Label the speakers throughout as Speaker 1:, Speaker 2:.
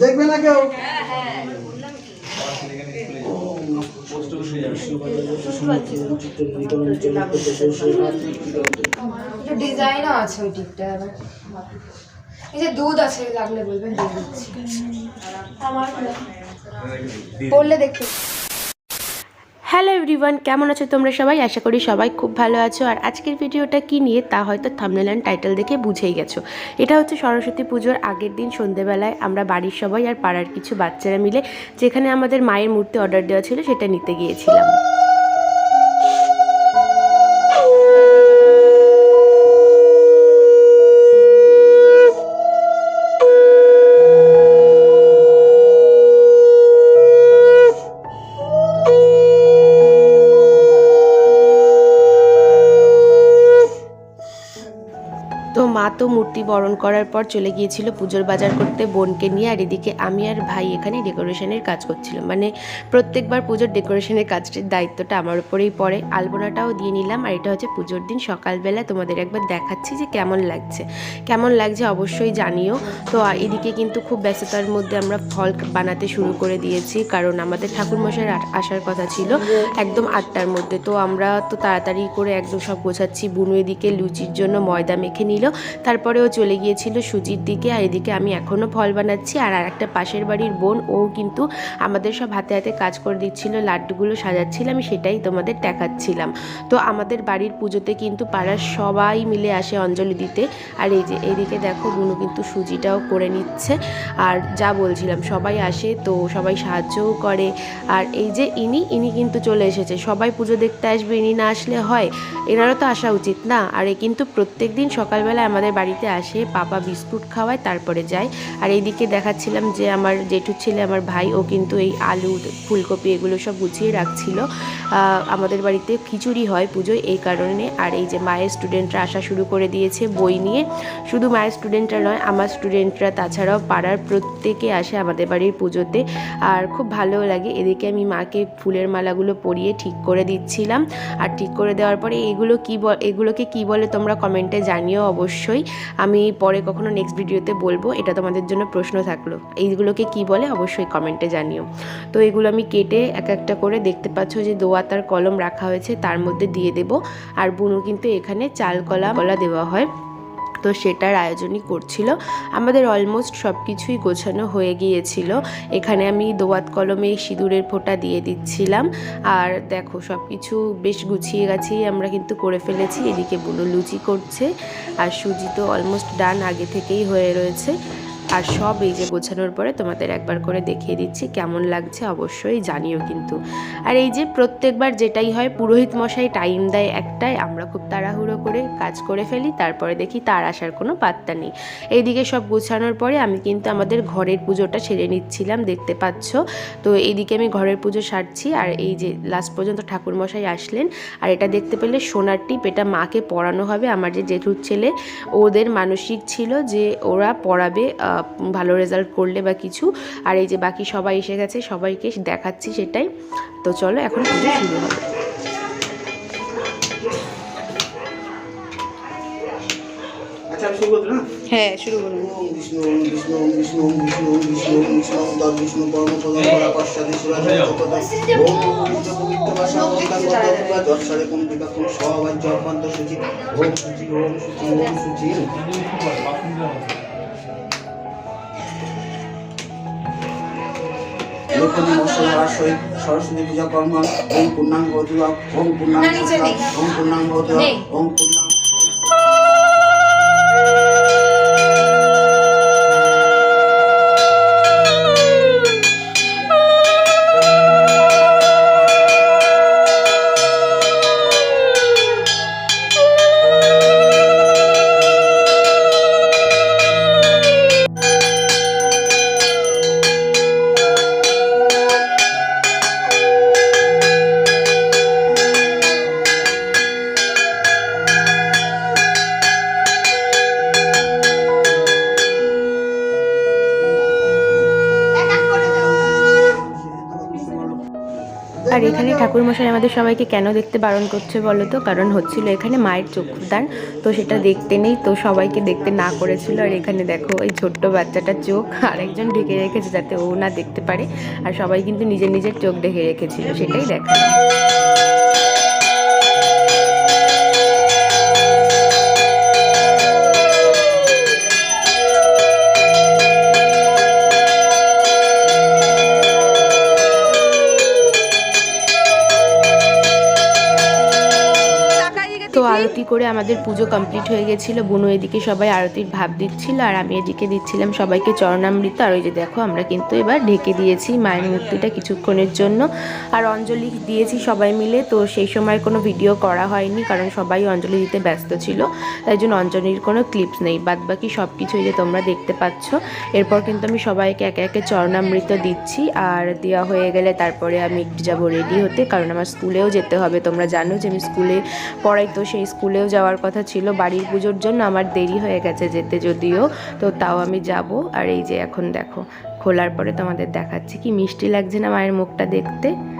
Speaker 1: দেখবে না কেউ?
Speaker 2: ডিজাইনও আছে ওই টিপটা আবার। এই যে দুধ আছে লাগলে বলবেন দুধ দিচ্ছি। আমার পড়লে দেখতে
Speaker 3: হ্যালো এভরিওয়ান, কেমন আছো তোমরা সবাই? আশা করি সবাই খুব ভালো আছো। আর আজকের ভিডিওটা কি নিয়ে তা হয়তো থামনেল অ্যান্ড টাইটেল দেখে বুঝেই গেছো। এটা হচ্ছে সরস্বতী পুজোর আগের দিন সন্ধেবেলায় আমরা বাড়ির সবাই আর পাড়ার কিছু বাচ্চারা মিলে, যেখানে আমাদের মায়ের মূর্তি অর্ডার দেওয়া ছিল, সেটা নিতে গিয়েছিলাম। মা তো মূর্তি বরণ করার পর চলে গিয়েছিল পুজোর বাজার করতে বোনকে নিয়ে। আর এদিকে আমি আর ভাই এখানে ডেকোরেশনের কাজ করছিলাম। মানে প্রত্যেকবার পুজোর ডেকোরেশনের কাজটির দায়িত্বটা আমার উপরেই পড়ে। আলপনাটাও দিয়ে নিলাম। আর এটা হচ্ছে পুজোর দিন সকালবেলা। তোমাদের একবার দেখাচ্ছি যে কেমন লাগছে। কেমন লাগছে অবশ্যই জানিও। তো এদিকে কিন্তু খুব ব্যস্ততার মধ্যে আমরা ফল বানাতে শুরু করে দিয়েছি। কারণ আমাদের ঠাকুরমশাইয়ের আ- আসার কথা ছিল একদম আটটার মধ্যে। তো আমরা তো তাড়াতাড়ি করে একদম সব গোছাচ্ছি। বুনু এদিকে লুচির জন্য ময়দা মেখে নিল। তারপরেও চলে গিয়েছিল সুজির দিকে, আর এদিকে আমি এখনও ফল বানাচ্ছি। আর আর একটা পাশের বাড়ির বোন, ও কিন্তু আমাদের সব হাতে হাতে কাজ করে দিচ্ছিল, লাড্ডুগুলো সাজাচ্ছিল, আমি সেটাই তোমাদের দেখাচ্ছিলাম। তো আমাদের বাড়ির পুজোতে কিন্তু পাড়ার সবাই মিলে আসে অঞ্জলি দিতে। আর এই যে এইদিকে দেখো বুনু কিন্তু সুজিটাও করে নিচ্ছে। আর যা বলছিলাম, সবাই আসে তো সবাই সাহায্যও করে। আর এই যে ইনি ইনি কিন্তু চলে এসেছে। সবাই পুজো দেখতে আসবে, ইনি না আসলে হয়, এনারও তো আসা উচিত না। আর এ কিন্তু প্রত্যেক দিন সকালবেলা আমাদের বাড়িতে আসে, পাপা বিস্কুট খাওয়ায়, তারপরে যায়। আর এইদিকে দেখাচ্ছিলাম যে আমার জেঠু ছেলে, আমার ভাই, ও কিন্তু এই আলু, ফুলকপি এগুলো সব গুছিয়ে রাখছিল। আমাদের বাড়িতে খিচুড়ি হয় পুজোয় এই কারণে। আর এই যে মায়ের স্টুডেন্টরা আসা শুরু করে দিয়েছে বই নিয়ে। শুধু মায়ের স্টুডেন্টরা নয়, আমার স্টুডেন্টরা তাছাড়াও পাড়ার প্রত্যেকে আসে আমাদের বাড়ির পুজোতে। আর খুব ভালো লাগে। এদিকে আমি মাকে ফুলের মালাগুলো পরিয়ে ঠিক করে দিচ্ছিলাম। আর ঠিক করে দেওয়ার পরে এগুলো কি এগুলোকে কি বলে তোমরা কমেন্টে জানিও অবশ্যই। আমি পরে কখনো নেক্সট ভিডিওতে বলব, এটা তোমাদের জন্য প্রশ্ন থাকল। এইগুলোকে কি বলে অবশ্যই কমেন্টে জানিও। তো এগুলো আমি কেটে এক একটা করে দেখতে পাচ্ছ যে দোয়াত আর কলম রাখা হয়েছে, তার মধ্যে দিয়ে দেব। আর বুনু কিন্তু এখানে চাল কলা কলা দেওয়া হয়। তো সেটার আয়োজনই করছিল। আমাদের অলমোস্ট সব কিছুই গোছানো হয়ে গিয়েছিল। এখানে আমি দোয়াত কলমে সিঁদুরের ফোঁটা দিয়ে দিচ্ছিলাম। আর দেখো সব কিছু বেশ গুছিয়ে গাছিয়ে আমরা কিন্তু করে ফেলেছি। এদিকে বুনো লুচি করছে। আর সুজি তো অলমোস্ট ডান আগে থেকেই হয়ে রয়েছে। আর সব এই যে গোছানোর পরে তোমাদের একবার করে দেখিয়ে দিচ্ছি, কেমন লাগছে অবশ্যই জানিও কিন্তু। আর এই যে প্রত্যেকবার যেটাই হয়, পুরোহিত মশাই টাইম দেয় একটাই আমরা খুব তাড়াহুড়ো করে কাজ করে ফেলি, তারপরে দেখি তার আসার কোনো পাত্তা নেই। এইদিকে সব গোছানোর পরে আমি কিন্তু আমাদের ঘরের পুজোটা সেরে নিচ্ছিলাম, দেখতে পাচ্ছ? তো এইদিকে আমি ঘরের পুজো সারছি, আর এই যে লাস্ট পর্যন্ত ঠাকুরমশাই আসলেন, আর এটা দেখতে পেলে সোনার টিপ, এটা মাকে পড়ানো হবে। আমার যে জেঠুর ছেলে, ওদের মানসিক ছিল যে ওরা পড়াবে ভালো রেজাল্ট করলে বা কিছু আর এই যে বাকি সবাই এসে গেছে সবাইকে দেখাচ্ছি সেটাই তো চলো এখন পুজো শুরু হবে
Speaker 1: আচ্ছা
Speaker 2: হ্যাঁ শুরু করুন
Speaker 1: বিষ্ণু বিষ্ণু বিষ্ণু বিষ্ণু বিষ্ণু বিষ্ণু বিষ্ণু সুরাজ ওম সুচি ওম সুচি ওম সুচি ওম সুচি লেখনী সরস্বতী পূজা কর্ম ওম পূর্ণাঙ্গ ওম পূর্ণাঙ্গ ওম পূর্ণাঙ্গ ওম পূর্ণাঙ্গ
Speaker 3: আর এখানে ঠাকুরমশাই আমাদের সবাইকে কেন দেখতে বারণ করছে বলো তো? কারণ হচ্ছিল এখানে মায়ের চক্ষুদান, তো সেটা দেখতে নেই, তো সবাইকে দেখতে না করেছিল। আর এখানে দেখো এই ছোট্ট বাচ্চাটার চোখ, আরেকজন ঢেকে রেখেছে যাতে ও না দেখতে পারে। আর সবাই কিন্তু নিজের নিজের চোখ ঢেকে রেখেছিল, সেটাই দেখা আরতি করে আমাদের পুজো কমপ্লিট হয়ে গেছিল। বুনু এদিকে সবাই আরতির ভাব দিচ্ছিল আর আমি এদিকে দিচ্ছিলাম সবাইকে চরণামৃত। আর ওই যে দেখো, আমরা কিন্তু এবার ঢেকে দিয়েছি মায়ের মূর্তিটা কিছুক্ষণের জন্য। আর অঞ্জলি দিয়েছি সবাই মিলে, তো সেই সময় কোনো ভিডিও করা হয়নি কারণ সবাই অঞ্জলি দিতে ব্যস্ত ছিল। তাই জন্য অঞ্জলির কোনো ক্লিপস নেই। বাদ বাকি সব কিছুই যে তোমরা দেখতে পাচ্ছ। এরপর কিন্তু আমি সবাইকে একে একে চরণামৃত দিচ্ছি। আর দেওয়া হয়ে গেলে তারপরে আমি যাব রেডি হতে, কারণ আমার স্কুলেও যেতে হবে। তোমরা জানো যে আমি স্কুলে পড়াই, তো সেই স্কুলেও যাওয়ার কথা ছিল, বাড়ির পুজোর জন্য আমার দেরি হয়ে গেছে যেতে যদিও, তো তাও আমি যাব। আর এই যে এখন দেখো, খোলার পরে তোমাদের দেখাচ্ছি। কি মিষ্টি লাগছে না মায়ের মুখটা দেখতে?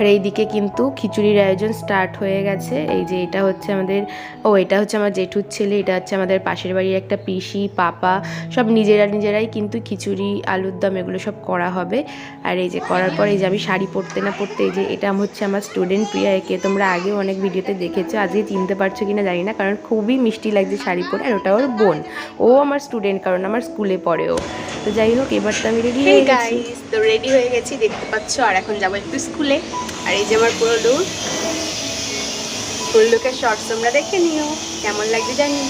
Speaker 3: আর এইদিকে কিন্তু খিচুড়ির আয়োজন স্টার্ট হয়ে গেছে। এই যে এটা হচ্ছে আমাদের ও এটা হচ্ছে আমার জেঠুর ছেলে এটা হচ্ছে আমাদের পাশের বাড়ির একটা পিসি পাপা সব নিজেরা নিজেরাই কিন্তু খিচুড়ি আলুর দম এগুলো সব করা হবে। আর এই যে করার পর এই যে আমি শাড়ি পরতে না পরতে এই যে এটা হচ্ছে আমার স্টুডেন্ট প্রিয়া একে তোমরা আগেও অনেক ভিডিওতে দেখেছ আজকে চিনতে পারছ কিনা জানি না কারণ খুবই মিষ্টি লাগছে শাড়ি পরে আর ওটা ওর বোন। ও আমার স্টুডেন্ট কারণ আমার স্কুলে পড়ে ও। তো যাই হোক এবার তো আমি রেডি হয়ে গেছি।
Speaker 4: তো রেডি হয়ে গেছি দেখতে পাচ্ছ আর এখন যাব একটু স্কুলে আর এই যে আমার পুরো লুক ফুল লুকের শর্টস তোমরা দেখে নিও, কেমন লাগবে জানি।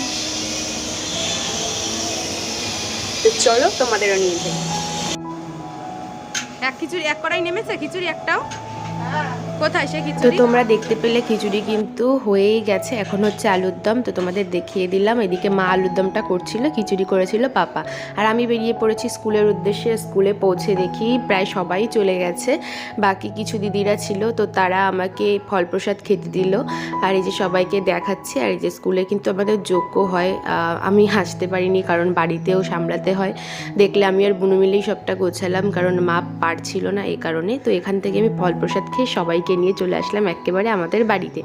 Speaker 4: তো চলো তোমাদেরও নিয়ে যাই। এক খিচুড়ি, এক কড়াই নেমেছে, খিচুড়ি একটাও। কোথায়? সে
Speaker 3: তো
Speaker 4: খিচুড়ি
Speaker 3: তোমরা দেখতে পেলে খিচুড়ি কিন্তু হয়েই গেছে। এখন হচ্ছে আলুর দম। তো তোমাদের দেখিয়ে দিলাম। এদিকে মা আলুর দমটা করছিল, খিচুড়ি করেছিল পাপা। আর আমি বেরিয়ে পড়েছি স্কুলের উদ্দেশ্যে। স্কুলে পৌঁছে দেখি প্রায় সবাই চলে গেছে। বাকি কিছু দিদিরা ছিল, তো তারা আমাকে ফল প্রসাদ খেতে দিল। আর এই যে সবাইকে দেখাচ্ছি, আর এই যে স্কুলে কিন্তু আমাদের যোগ্য হয়। আমি হাসতে পারিনি, কারণ বাড়িতেও সামলাতে হয়। দেখলে আমি আর বুনু মিলেই সবটা গোছালাম, কারণ মা পারছিল না এই কারণে। তো এখান থেকে আমি ফল প্রসাদ খেয়ে সবাইকে নিয়ে চলে আসলাম একেবারে আমাদের বাড়িতে।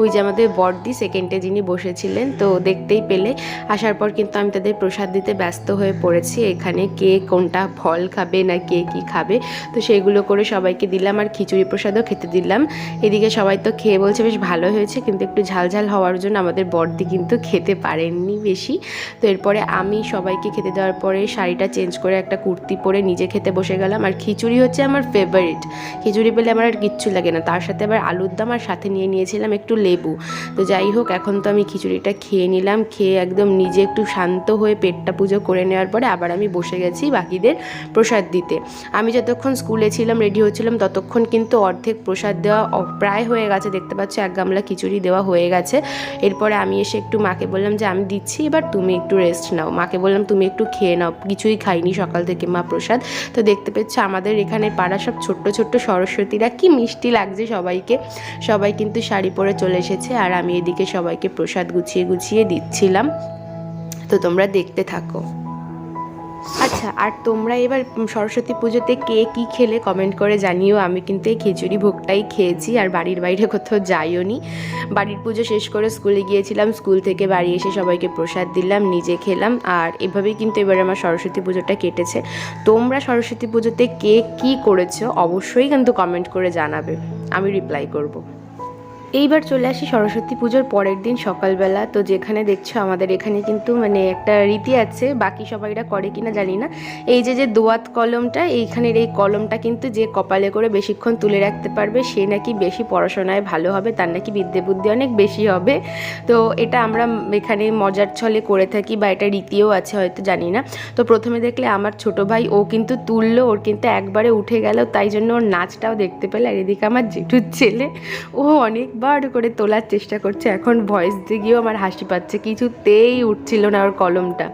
Speaker 3: ওই যে আমাদের বর্দি সেকেন্ডে যিনি বসেছিলেন, তো দেখতেই পেলে। আসার পর কিন্তু আমি তাদের প্রসাদ দিতে ব্যস্ত হয়ে পড়েছি। এখানে কে কোনটা ফল খাবে না কে কি খাবে, তো সেইগুলো করে সবাইকে দিলাম আর খিচুড়ি প্রসাদও খেতে দিলাম। এদিকে সবাই তো খেয়ে বলছে, বেশ ভালো হয়েছে। কিন্তু একটু ঝালঝাল হওয়ার জন্য আমাদের বর্দি কিন্তু খেতে পারেননি বেশি। তো এরপরে আমি সবাইকে খেতে দেওয়ার পরে শাড়িটা চেঞ্জ করে একটা কুর্তি পরে নিজে খেতে বসে গেলাম। আর খিচুড়ি হচ্ছে আমার ফেভারিট খিচুড়ি পেলে আমার আর কিচ্ছু লাগে না। তার সাথে আবার আলুর দম আর সাথে নিয়ে নিয়েছিলাম একটু লেবু। তো যাই হোক, এখন তো আমি খিচুড়িটা খেয়ে নিলাম, খেয়ে একদম নিজে একটু শান্ত হয়ে পেটটা পুজো করে নেওয়ার পরে আবার আমি বসে গেছি বাকিদের প্রসাদ দিতে। আমি যতক্ষণ স্কুলে ছিলাম রেডি হচ্ছিলাম, ততক্ষণ কিন্তু অর্ধেক প্রসাদ দেওয়া প্রায় হয়ে গেছে। দেখতে পাচ্ছ, এক গামলা খিচুড়ি দেওয়া হয়ে গেছে। এরপরে আমি এসে একটু মাকে বললাম যে, আমি দিচ্ছি, এবার তুমি একটু রেস্ট নাও। মাকে বললাম, তুমি একটু খেয়ে নাও, কিছুই খাইনি সকাল থেকে মা প্রসাদ। তো দেখতে পাচ্ছ আমাদের এখানে পাড়া সব ছোট্ট ছোট্ট সরস্বতীরা কি মিষ্টি লাগছে সবাইকে। সবাই কিন্তু শাড়ি পরে চলে এসেছে আর আমি এদিকে সবাইকে প্রসাদ গুছিয়ে গুছিয়ে দিচ্ছিলাম। তো তোমরা দেখতে থাকো। আচ্ছা আর তোমরা এবার সরস্বতী পুজোতে কে কি খেলে কমেন্ট করে জানিও। আমি কিন্তু এই খিচুড়ি ভোগটাই খেয়েছি আর বাড়ির বাইরে কোথাও যাইও নি। বাড়ির পুজো শেষ করে স্কুলে গিয়েছিলাম, স্কুল থেকে বাড়ি এসে সবাইকে প্রসাদ দিলাম, নিজে খেলাম আর এভাবেই কিন্তু এবার আমার সরস্বতী পুজোটা কেটেছে। তোমরা সরস্বতী পুজোতে কে কি করেছ অবশ্যই কিন্তু কমেন্ট করে জানাবে। আমি রিপ্লাই করব। এইবার চলে আসি সরস্বতী পুজোর পরের দিন সকালবেলা। তো যেখানে দেখছ আমাদের এখানে কিন্তু মানে একটা রীতি আছে, বাকি সবাইরা করে কিনা জানি না। এই যে যে দোয়াত কলমটা, এইখানের এই কলমটা কিন্তু যে কপালে করে বেশিক্ষণ তুলে রাখতে পারবে, সে নাকি বেশি পড়াশোনায় ভালো হবে, তার নাকি বিদ্যে বুদ্ধি অনেক বেশি হবে। তো এটা আমরা এখানে মজার ছলে করে থাকি বা এটা রীতিও আছে হয়তো, জানি না। তো প্রথমে দেখলে আমার ছোট ভাই, ও কিন্তু তুললো, ওর কিন্তু একবারে উঠে গেল, তাই জন্য ওর নাচটাও দেখতে পেলে। আর এদিকে আমার জেঠুর ছেলে, ও অনেকবার করে তোলার চেষ্টা করছে। এখন ভয়েস দিয়ে গিয়েও আমার হাসি পাচ্ছে। কিছুতেই উঠছিল না ওর কলমটা।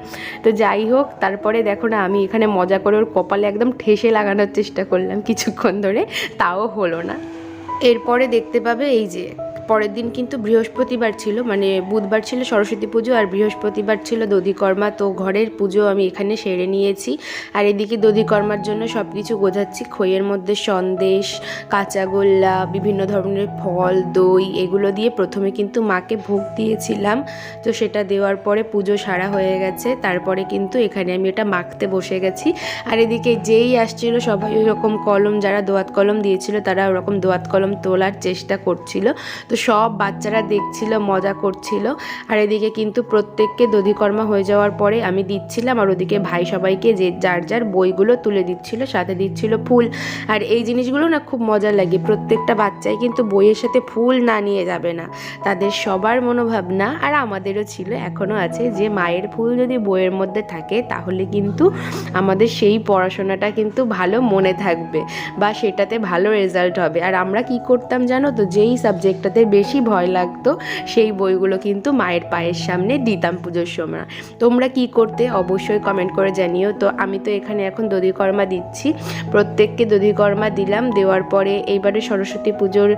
Speaker 3: তো যাই হোক, তারপরে দেখো না, আমি এখানে মজা করে ওর কপালে একদম ঠেসে লাগানোর চেষ্টা করলাম কিছুক্ষণ ধরে। তাও হলো না। এরপরে দেখতে পাবে এই যে পরের দিন কিন্তু বৃহস্পতিবার ছিল মানে বুধবার ছিল সরস্বতী পুজো আর বৃহস্পতিবার ছিল দধিকর্মা। তো ঘরের পুজো আমি এখানে সেরে নিয়েছি। আর এদিকে দধিকর্মার জন্য সব কিছু গোছাচ্ছি, খইয়ের মধ্যে সন্দেশ কাঁচাগোল্লা বিভিন্ন ধরনের ফল, দই এগুলো দিয়ে প্রথমে কিন্তু মাকে ভোগ দিয়েছিলাম। তো সেটা দেওয়ার পরে পুজো সারা হয়ে গেছে, তারপরে কিন্তু এখানে আমি এটা মাখতে বসে গেছি। আর এদিকে যেই আসছিল সবাই ওরকম কলম, যারা দোয়াত কলম দিয়েছিল তারা ওরকম দোয়াত কলম তোলার চেষ্টা করছিল। তো সব বাচ্চারা দেখছিল, মজা করছিল। আর এদিকে কিন্তু প্রত্যেককে দধিকর্মা হয়ে যাওয়ার পরে আমি দিচ্ছিলাম আর ওদিকে ভাই সবাইকে যে যার যার বইগুলো তুলে দিচ্ছিল, সাথে দিচ্ছিল ফুল। আর এই জিনিসগুলো না খুব মজা লাগে, প্রত্যেকটা বাচ্চাই কিন্তু বইয়ের সাথে ফুল না নিয়ে যাবে না। তাদের সবার মনোভাবনা আর আমাদেরও ছিল এখনও আছে যে মায়ের ফুল যদি বইয়ের মধ্যে থাকে তাহলে কিন্তু আমাদের সেই পড়াশোনাটা কিন্তু ভালো মনে থাকবে বা সেটাতে ভালো রেজাল্ট হবে। আর আমরা কি করতাম জানো তো, যেই সাবজেক্টটাতে বেশি ভয় লাগতো, সেই বইগুলো কিন্তু মায়ের পায়ের সামনে দিতাম পুজোর সময়। তোমরা কি করতে অবশ্যই কমেন্ট করে জানিও। তো আমি তো এখানে এখন দধিকর্মা দিচ্ছি। প্রত্যেককে দধিকর্মা দিলাম, দেওয়ার পরে এইবারে সরস্বতী পুজোর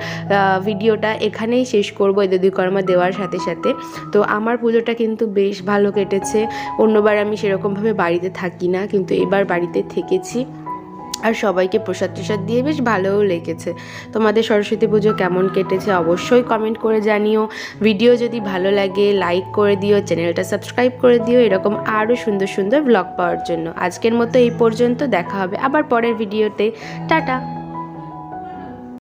Speaker 3: ভিডিওটা এখানেই শেষ করব এই দধিকর্মা দেওয়ার সাথে সাথে। তো আমার পুজোটা কিন্তু বেশ ভালো কেটেছে। অন্যবার আমি সেরকমভাবে বাড়িতে থাকি না, কিন্তু এবার বাড়িতে থেকেছি। আর সবাইকে প্রসাদ টসাদ দিয়ে বেশ ভালোও লেগেছে। তোমাদের সরস্বতী পুজো কেমন কেটেছে অবশ্যই কমেন্ট করে জানিও। ভিডিও যদি ভালো লাগে লাইক করে দিও চ্যানেলটা সাবস্ক্রাইব করে দিও। এরকম আরও সুন্দর সুন্দর ব্লগ পাওয়ার জন্য। আজকের মতো এই পর্যন্ত, দেখা হবে আবার পরের ভিডিওতে টাটা!